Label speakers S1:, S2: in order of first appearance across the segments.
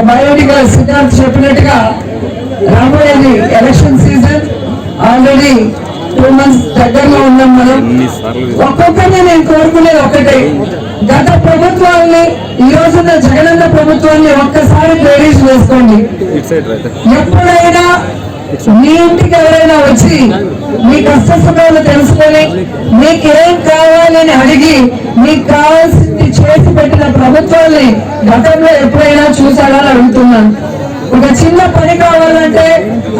S1: మా బయోటిక్ సిద్ధార్థ్ చెప్పినట్టుగా రాబోయేది election season. Already two months దగ్గరలో ఉన్నాం మనం. ఒక్కొక్కరిని నేను కోరుకునేది ఒకటే గత ప్రభుత్వాన్ని ఈ రోజున్న జగనన్న ప్రభుత్వాన్ని ఒక్కసారి ప్రేరేష్ వేసుకోండి. ఎప్పుడైనా మీ ఇంటికి ఎవరైనా వచ్చి మీ కష్ట సుఖాలు తెలుసుకొని మీకు కావాలని అడిగి మీకు కావాల్సింది చేసి పెట్టిన ప్రభుత్వాన్ని గతంలో ఎప్పుడైనా చూసాడని అడుగుతున్నాను. ఒక చిన్న పని కావాలంటే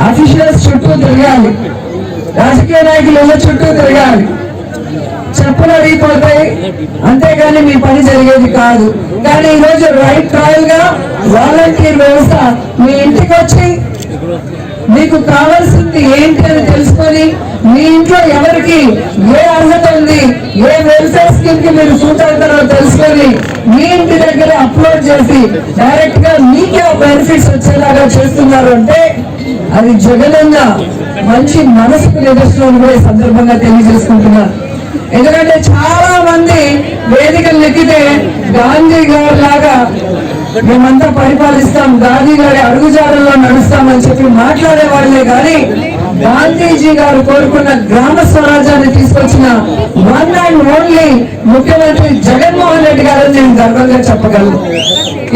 S1: అఫీషియల్స్ చుట్టూ తిరగాలి. రాజకీయ నాయకులు ఇళ్ళ చుట్టూ తిరగాలి. చెప్పులు అడిగిపోతాయి అంతేగాని మీ పని జరిగేది కాదు. కానీ ఈ రోజు రైట్ ట్రయల్గా వాలంటీర్ వ్యవస్థ మీ ఇంటికి వచ్చి మీకు కావాల్సింది ఏంటి అని తెలుసుకొని మీ ఇంట్లో ఎవరికి ఏ అర్హత ఉంది ఏ వెల్ఫేర్ స్కీమ్కి మీరు సూట్ అవుతారో తెలుసుకొని మీ ఇంటి దగ్గర అప్లోడ్ చేసి డైరెక్ట్గా మీకే బెనిఫిట్స్ వచ్చేలాగా చేస్తున్నారు అంటే అది జగనన్న మంచి మనసుకు నిదర్శనం కూడా ఈ సందర్భంగా తెలియజేసుకుంటున్నారు ఎందుకంటే చాలా మంది వేదికలు నెక్కితే గాంధీ గారు లాగా మేమంతా పరిపాలిస్తాం. గాంధీ గారి అడుగుజాడల్లో నడుస్తామని చెప్పి మాట్లాడే వాళ్ళే కానీ గాంధీజీ గారు కోరుకున్న గ్రామ స్వరాజ్యాన్ని తీసుకొచ్చిన వన్ అండ్ ఓన్లీ ముఖ్యమంత్రి జగన్మోహన్ రెడ్డి గారు నేను గర్వంగా చెప్పగలను.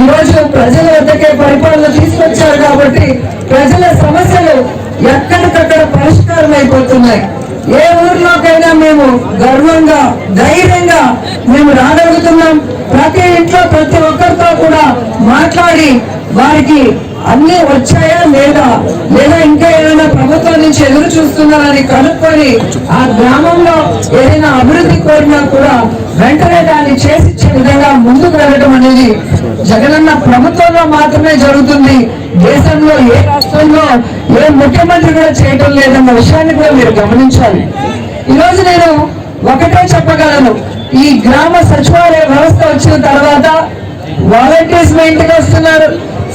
S1: ఈ రోజు ప్రజల వద్దకే పరిపాలన తీసుకొచ్చారు కాబట్టి ప్రజల సమస్యలు ఎక్కడికక్కడ పరిష్కారం అయిపోతున్నాయి ఏ ఊర్లోకైనా మేము గర్వంగా ధైర్యంగా మేము రాగలుగుతున్నాం. ప్రతి ఇంట్లో ప్రతి ఒక్కరితో కూడా మాట్లాడి వారికి అన్ని వచ్చాయా లేదా? లేదా ఇంకా ఏదైనా ప్రభుత్వం నుంచి ఎదురు చూస్తున్నారని కనుక్కొని ఆ గ్రామంలో ఏదైనా అభివృద్ధి కోరినా కూడా వెంటనే దాన్ని చేసిచ్చే విధంగా ముందుకు వెళ్ళడం అనేది జగనన్న ప్రభుత్వంలో మాత్రమే జరుగుతుంది. దేశంలో ఏ రాష్ట్రంలో ఏ ముఖ్యమంత్రి కూడా చేయటం లేదన్న విషయాన్ని కూడా మీరు గమనించాలి. ఈరోజు నేను ఒకటే చెప్పగలను. ఈ గ్రామ సచివాలయ వ్యవస్థ వచ్చిన తర్వాత వాలంటీర్స్ మీ ఇంటికి వస్తున్నారు.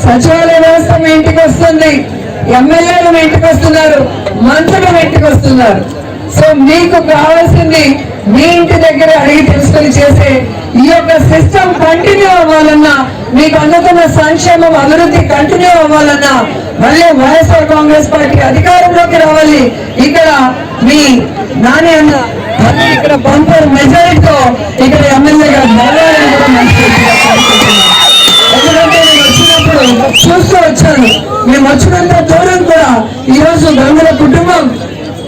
S1: సచివాలయ వ్యవస్థ మీ ఇంటికి వస్తుంది. ఎమ్మెల్యేలు మీ ఇంటికి వస్తున్నారు. మంత్రులు మీ ఇంటికి వస్తున్నారు. సో మీకు కావాల్సింది మీ ఇంటి దగ్గర అడిగి తెలుసుకొని చేసే ఈ యొక్క సిస్టమ్ కంటిన్యూ అవ్వాలన్నా మీకు అందుతున్న సంక్షేమం అభివృద్ధి కంటిన్యూ అవ్వాలన్నా మళ్ళీ వైఎస్ఆర్ కాంగ్రెస్ పార్టీ అధికారంలోకి రావాలి. ఇక్కడ మీ నాని అన్న మళ్ళీ ఇక్కడ బంపర్ మెజారిటీతో ఇక్కడ ఎమ్మెల్యేగా గెలవాలని కూడా ఎందుకంటే నేను వచ్చినప్పుడు చూస్తూ వచ్చాను. మేము వచ్చినంత దూరం కూడా ఈ రోజు గంగుల కుటుంబం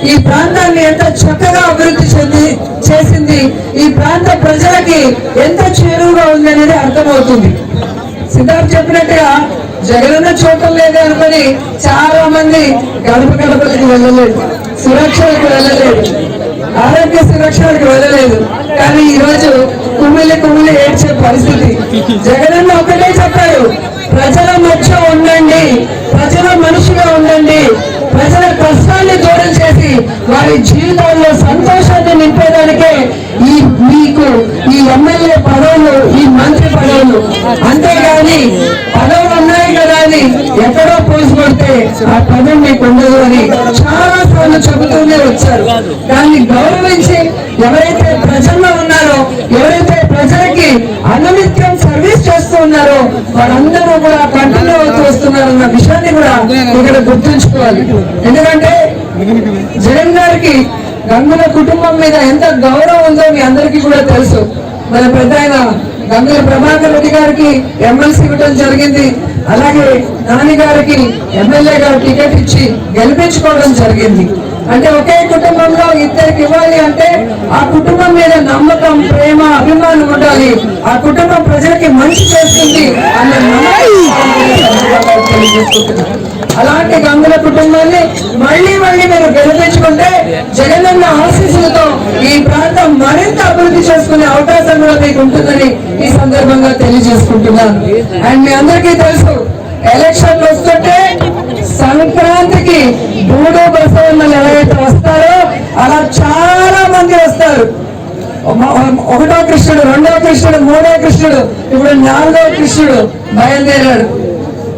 S1: ఈ ప్రాంతాన్ని ఎంత చక్కగా అభివృద్ధి చెంది చేసింది ఈ ప్రాంత ప్రజలకి ఎంత చేరువుగా ఉంది అనేది అర్థమవుతుంది. సిద్ధార్థ్ చెప్పినట్టుగా జగనన్న చూడటం లేదు అనుకుని చాలా మంది గడప గడపలకు వెళ్ళలేదు. సురక్షలకు వెళ్ళలేదు. ఆరోగ్య సురక్షలకు వెళ్ళలేదు. కానీ ఈ రోజు కుమ్మిలి కుమిలి ఏడ్చే పరిస్థితి. జగనన్న ఒకటే చెప్పాడు ప్రజల మధ్య ఉండండి ప్రజల మనిషిగా ఉండండి ప్రజల కష్టాన్ని వారి జీవితాల్లో సంతోషాన్ని నింపేదానికే ఈ మీకు ఈ ఎమ్మెల్యే పదవులు ఈ మంత్రి పదవులు. అంతేగాని పదవులు ఉన్నాయి కదా అని ఎక్కడో పోసుకొడితే ఆ పదవి మీకు ఉండదు అని చాలా సార్లు చెబుతూనే వచ్చారు. దాన్ని గౌరవించి ఎవరైతే ప్రజల్లో ఉన్నారో ఎవరైతే ప్రజలకి అనునిత్యం సర్వీస్ చేస్తూ ఉన్నారో వారందరూ కూడా కంటిన్యూ అవుతూ వస్తున్నారన్న విషయాన్ని కూడా ఇక్కడ గుర్తుంచుకోవాలి. ఎందుకంటే జగన్ గారికి గంగుల కుటుంబం మీద ఎంత గౌరవం ఉందో మీ అందరికీ కూడా తెలుసు. మన పెద్ద ఆయన గంగుల ప్రభాకర్ రెడ్డి గారికి ఎమ్మెల్సీ ఇవ్వడం జరిగింది. అలాగే నాని గారికి ఎమ్మెల్యే గారు టికెట్ ఇచ్చి గెలిపించుకోవడం జరిగింది. అంటే ఒకే కుటుంబంలో ఇద్దరికి ఇవ్వాలి అంటే ఆ కుటుంబం మీద నమ్మకం ప్రేమ అభిమానం ఉండాలి ఆ కుటుంబం ప్రజలకి మంచి చేస్తుంది అన్న అలాంటి గంగుల కుటుంబాన్ని మళ్ళీ మళ్ళీ మీరు గెలిపించుకుంటే జగనన్న ఆశీస్సులతో ఈ ప్రాంతం మరింత అభివృద్ధి చేసుకునే అవకాశం కూడా మీకు ఉంటుందని ఈ సందర్భంగా తెలియజేసుకుంటున్నాను. అండ్ మీ అందరికీ తెలుసు ఎలక్షన్లు వస్తుంటే సంక్రాంతికి మూడో బసవన్నలు ఎవరైతే వస్తారో అలా చాలా మంది వస్తారు. ఒకటో కృష్ణుడు రెండో కృష్ణుడు మూడో కృష్ణుడు ఇప్పుడు నాలుగో కృష్ణుడు బయలుదేరాడు.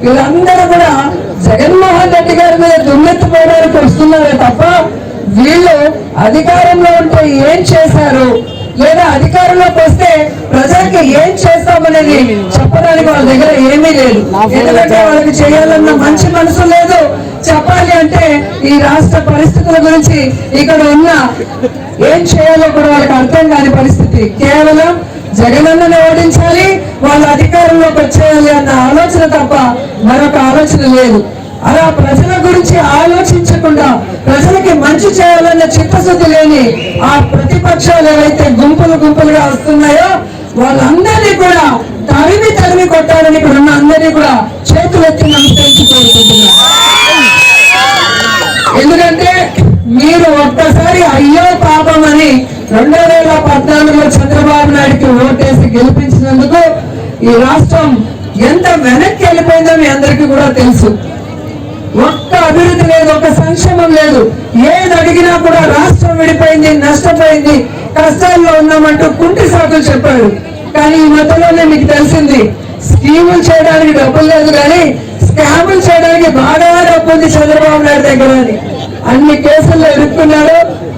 S1: వీళ్ళందరూ కూడా జగన్మోహన్ రెడ్డి గారి మీద దుమ్మెత్తిపోయడానికి వస్తున్నారే తప్ప వీళ్ళు అధికారంలో ఉంటే ఏం చేశారు? లేదా అధికారంలోకి వస్తే ప్రజలకి ఏం చేస్తామనేది చెప్పడానికి వాళ్ళ దగ్గర ఏమీ లేదు. ఎందుకంటే వాళ్ళకి చేయాలన్న మంచి మనసు లేదు. చెప్పాలి అంటే ఈ రాష్ట్ర పరిస్థితుల గురించి ఇక్కడ ఉన్న ఏం చేయాలో కూడా వాళ్ళకి అర్థం కాని పరిస్థితి. కేవలం జగనన్నను ఓడించాలి వాళ్ళ అధికారంలోకి వచ్చేయాలి అన్న ఆలోచన తప్ప మరొక ఆలోచన లేదు. అలా ప్రజల గురించి ఆలోచించకుండా ప్రజలకి మంచి చేయాలన్న చిత్తశుద్ధి లేని ఆ ప్రతిపక్షాలు ఏవైతే గుంపులు గుంపులుగా వస్తున్నాయో వాళ్ళందరినీ కూడా తరిమి తరిమి కొట్టాలని ఇక్కడ ఉన్న అందరినీ కూడా చేతులెత్తి నమస్కరించి కోరుకుంటున్నాను. ఎందుకంటే మీరు ఒక్కసారి అయ్యో పాపం అని రెండు వేల పద్నాలుగులో చంద్రబాబు నాయుడుకి ఓటేసి గెలిపించినందుకు ఈ రాష్ట్రం ఎంత వెనక్కి వెళ్ళిపోయిందో మీ అందరికీ కూడా తెలుసు. ఒక్క అభివృద్ధి లేదు ఒక్క సంక్షేమం లేదు. ఏది అడిగినా కూడా రాష్ట్రం విడిపోయింది నష్టపోయింది కష్టాల్లో ఉన్నామంటూ కుంటి సాకులు చెప్పాడు కానీ ఈ మధ్యలోనే మీకు తెలిసింది స్కీములు చేయడానికి డబ్బులు లేదు కానీ స్కాములు చేయడానికి బాగా డబ్బు ఉంది చంద్రబాబు నాయుడు దగ్గర అని. అన్ని కేసుల్లో ఇరుక్కున్నాడు.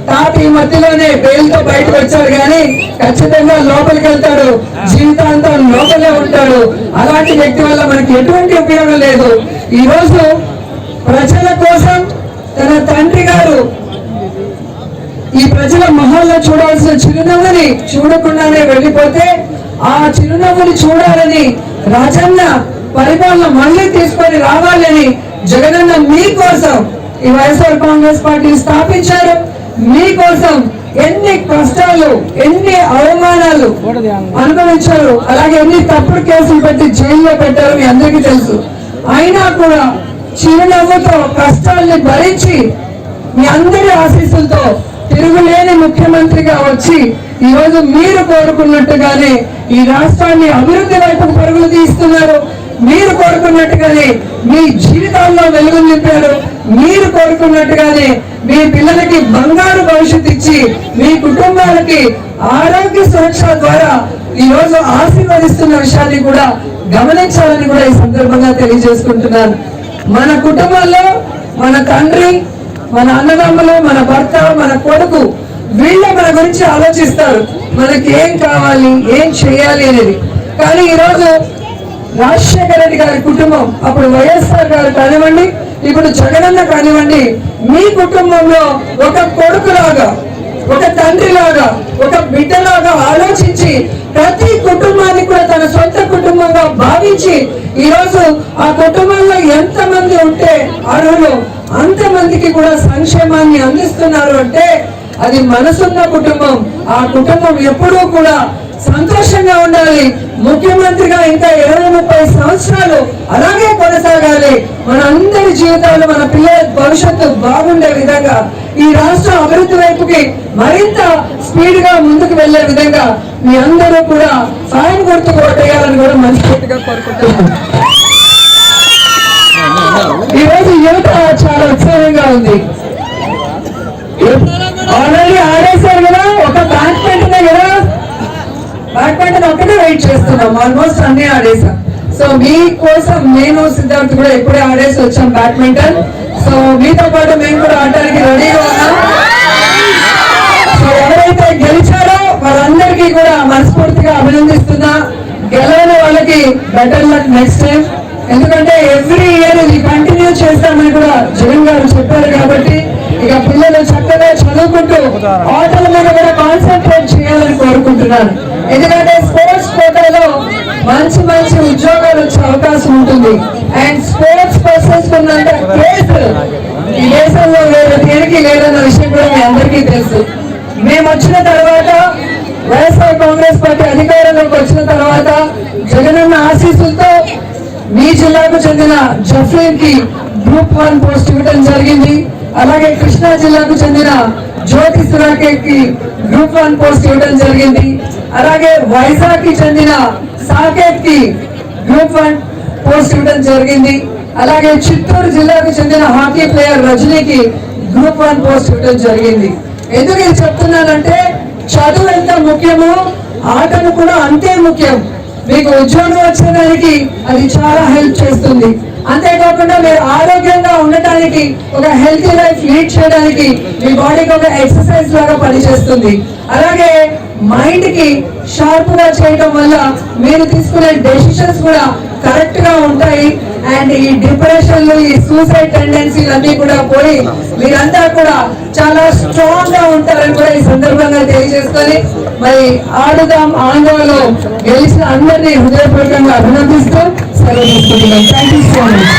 S1: తాత ఈ మధ్యలోనే బెయిల్తో బయటకు వచ్చాడు కానీ ఖచ్చితంగా లోపలికి వెళ్తాడు. జీవితాంతం లోపలే ఉంటాడు. అలాంటి వ్యక్తి వల్ల మనకి ఎటువంటి ఉపయోగం లేదు. ఈ రోజు ప్రజల కోసం తన తండ్రి గారు ఈ ప్రజల మొహల్లో చూడాల్సిన చిరునవ్వుని చూడకుండానే వెళ్ళిపోతే ఆ చిరునవ్వుని చూడాలని రాజన్న పరిపాలన మళ్ళీ తీసుకొని రావాలని జగనన్న మీకోసం ఈ వైఎస్ఆర్ కాంగ్రెస్ పార్టీ స్థాపించారు. మీకోసం ఎన్ని కష్టాలు ఎన్ని అవమానాలు అనుభవించారు. అలాగే ఎన్ని తప్పుడు కేసులు పెట్టి జైల్లో పెట్టారు మీ అందరికీ తెలుసు. అయినా కూడా చిరునవ్వుతో కష్టాల్ని భరించి మీ అందరి ఆశీస్సులతో తిరుగులేని ముఖ్యమంత్రిగా వచ్చి ఈ రోజు మీరు కోరుకున్నట్టుగానే ఈ రాష్ట్రాన్ని అభివృద్ధి వైపు పరుగులు తీస్తున్నారు. మీరు కోరుకున్నట్టుగానే మీ జీవితాల్లో వెలుగు నింపారు. మీరు కోరుకున్నట్టుగానే మీ పిల్లలకి బంగారు భవిష్యత్తు ఇచ్చి మీ కుటుంబాలకి ఆరోగ్య సురక్ష ద్వారా ఈ రోజు ఆశీర్వదిస్తున్న విషయాన్ని కూడా గమనించాలని కూడా ఈ సందర్భంగా తెలియజేసుకుంటున్నాను. మన కుటుంబంలో మన తండ్రి మన అన్నదమ్ములు మన భర్త మన కొడుకు వీళ్ళే మన గురించి ఆలోచిస్తారు. మనకి ఏం కావాలి ఏం చేయాలి అనేది. కానీ ఈరోజు రాజశేఖర రెడ్డి గారి కుటుంబం అప్పుడు వైఎస్ఆర్ గారు కానివ్వండి ఇప్పుడు జగనన్న కానివ్వండి మీ కుటుంబంలో ఒక కొడుకులాగా ఒక తండ్రిలాగా ఒక బిడ్డలాగా ఆలోచించి ప్రతి కుటుంబానికి కూడా భావించి ఈ రోజు ఆ కుటుంబంలో ఎంత మంది ఉంటే అర్హులు అంతమందికి కూడా సంక్షేమాన్ని అందిస్తున్నారు అంటే అది మనసున్న కుటుంబం. ఆ కుటుంబం ఎప్పుడూ కూడా సంతోషంగా ఉండాలి. ముఖ్యమంత్రిగా ఇంకా ఇరవై ముప్పై సంవత్సరాలు అలాగే కొనసాగాలి. మన అందరి జీవితాలు మన పిల్లల భవిష్యత్తు బాగుండే విధంగా ఈ రాష్ట్ర అభివృద్ధి వైపుకి మరింత స్పీడ్గా ముందుకు వెళ్ళే విధంగా మీ అందరూ కూడా సాయం గుర్తు ఓటేయాలని కూడా మనస్ఫూర్తిగా కోరుకుంటున్నాను. ఈ రోజు యువత చాలా ఉత్సాహంగా ఉంది. ఆల్రెడీ ఆడేశారు కదా ఒక బ్యాడ్మింటన్ కదా. బ్యాడ్మింటన్ ఒక్కటే వెయిట్ చేస్తున్నాం. ఆల్మోస్ట్ అన్ని ఆడేసాం. సో మీ కోసం నేను సిద్ధార్థ్ కూడా ఎప్పుడే ఆడేసి వచ్చాం బ్యాడ్మింటన్ సో మీతో పాటు మేము కూడా ఆడడానికి రెడీగా ఉన్నాం. సో ఎవరైతే గెలిచారో వాళ్ళందరికీ కూడా మనస్ఫూర్తిగా అభినందిస్తున్నా. గెలవని వాళ్ళకి బెటర్ లక్ నెక్స్ట్ టైం ఎందుకంటే ఎవ్రీ ఇయర్ ఇది కంటిన్యూ చేస్తామని కూడా జగన్ గారు చెప్పారు కాబట్టి ఇక పిల్లలు చక్కగా చదువుకుంటూ ఆటల మీద కూడా కాన్సన్ట్రేట్ చేయాలని కోరుకుంటున్నాను. ఎందుకంటే స్పోర్ట్స్ కోటాలో మంచి మంచి ఉద్యోగాలు వచ్చే అవకాశం ఉంటుంది. అండ్ స్పోర్ట్స్ పర్సన్స్ ఉన్నంత దేశంలో వేరే దేనికి లేదన్న విషయం కూడా మీ అందరికీ తెలుసు. మేము వచ్చిన తర్వాత వైఎస్ఆర్ కాంగ్రెస్ పార్టీ అధికారంలోకి వచ్చిన తర్వాత జగనన్న ఆశీస్సులతో మీ జిల్లాకు చెందిన జఫ్రీన్కి గ్రూప్ వన్ పోస్ట్ ఇవ్వడం జరిగింది. అలాగే కృష్ణా జిల్లాకు చెందిన జ్యోతి సురాకేట్కి గ్రూప్ వన్ పోస్ట్ ఇవ్వడం జరిగింది. అలాగే వైజాగ్కి చెందిన సాకేత్కి గ్రూప్ వన్ పోస్ట్ ఇవ్వడం జరిగింది. అలాగే చిత్తూరు జిల్లాకు చెందిన హాకీ ప్లేయర్ రజనీకి గ్రూప్ వన్ పోస్ట్ ఇవ్వడం జరిగింది. ఎందుకు ఇది చెప్తున్నానంటే చదువు ఎంత ముఖ్యమో ఆటలు కూడా అంతే ముఖ్యం. మీకు ఉద్యోగం వచ్చేదానికి అది చాలా హెల్ప్ చేస్తుంది. అంతేకాకుండా మీరు ఆరోగ్యంగా ఉండటానికి ఒక హెల్తీ లైఫ్ లీడ్ చేయడానికి మీ బాడీకి ఒక ఎక్సర్సైజ్ లాగా పనిచేస్తుంది. అలాగే మైండ్కి షార్ప్గా చేయడం వల్ల మీరు తీసుకునే డెసిషన్స్ కూడా కరెక్ట్గా ఉంటాయి. అండ్ ఈ డిప్రెషన్లు ఈ సూసైడ్ టెండెన్సీలు అన్ని కూడా పోయి మీరంతా కూడా చాలా స్ట్రాంగ్గా ఉంటారని కూడా ఈ సందర్భంగా తెలియజేసుకొని మరి ఆడుదాం ఆంధ్రలో గెలిచిన అందరినీ హృదయపూర్వకంగా అభినందిస్తూ సెలవు తీసుకుంటున్నాం. Thank you so much